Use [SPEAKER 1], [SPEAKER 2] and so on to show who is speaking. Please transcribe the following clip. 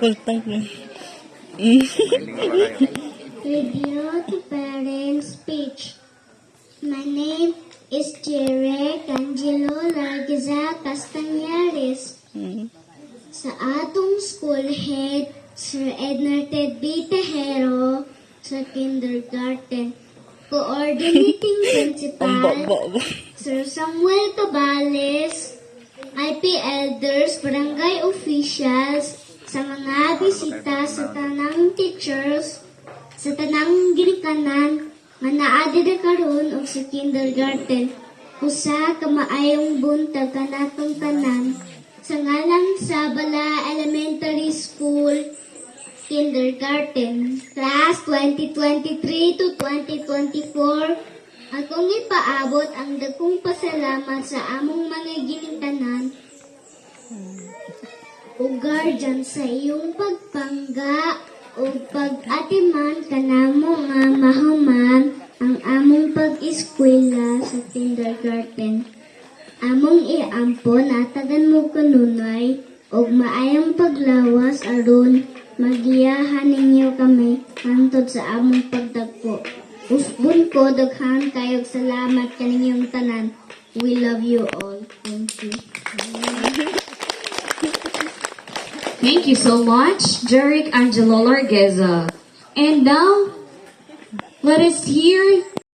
[SPEAKER 1] Kultang na.
[SPEAKER 2] Review to parents speech. My name is Jere Angelo Largiza Castañares. Sa atong school head, Sir Ednar Ted B. Tejero, sa kindergarten. Coordinating principal? Sir Samuel Cabales, IP elders, barangay officials, sa mga bisita sa tanang teachers, sa tanang ginikanan, nga naadi na karon og sa kindergarten, usa ka maayong buntag kanatong tanan, sa ngalan sa Bala Elementary School, Kindergarten, Class 2023 to 2024, akong ipaabot ang dagkong pasalamat sa among mga ginikanan o guardian sa iyong pagpangga o pag-atiman kanamo nga mahuman ang among pag-eskwela sa kindergarten. Among iampon atagan mo kanunay og maayong paglawas aron magiyahan ninyo kami hantod sa among pagdagpo. Usbon ko daghan kayog salamat kaninyong tanan. We love you all. Thank you.
[SPEAKER 3] Thank you so much, Jeric Angelo Largueza. And now, let us hear